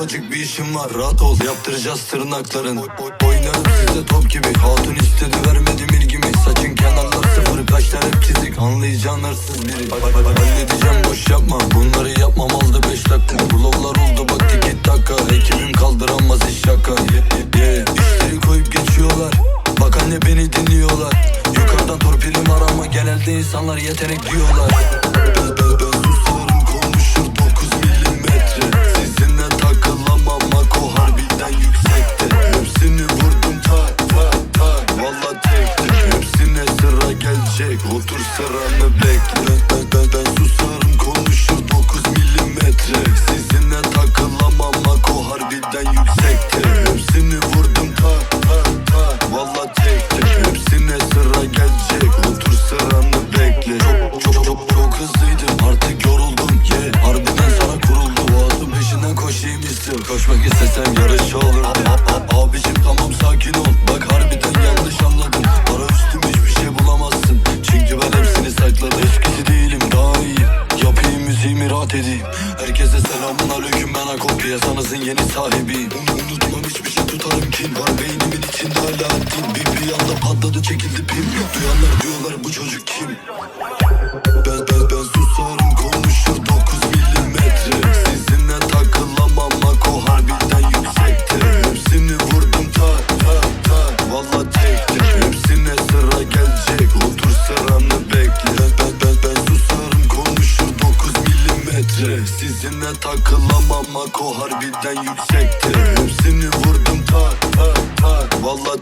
ufacık bir işim var Rahat ol yaptıracağız tırnakların Oy, oy, Oynarım size top gibi Hatun istedi vermedim ilgimi Saçın kenarlar sıfır kaşlar hep çizik Anlayacağın hırsız biri Halledeceğim boş yapma genelde insanlar yetenek diyorlar. Ben, konuşur 9 milimetre. Sizinle takılamam Mako harbiden yüksekte. Hepsini vurdum tak tak tak Valla tek Hepsine sıra gelecek. Otur sıranı bekle İstesem yarış olur Abicim tamam sakin ol. Bak harbiden yanlış anladın. Para üstüm hiçbir şey bulamazsın. Çünkü ben hepsini sakladım. Eskisi değilim daha iyi. Yapayım müziğimi rahat edeyim. Herkese selamun aleyküm ben Akol Piyasanızın yeni sahibiyim. Un- Unutmam hiçbir şey tutarım kin Var beynimin içinde hala din Bir, bir anda patladı çekildi pim. Duyanlar diyorlar bu çocuk kim Sizinle takılamam Mako harbiden yüksekte Hepsini vurdum tak tak tak. Valla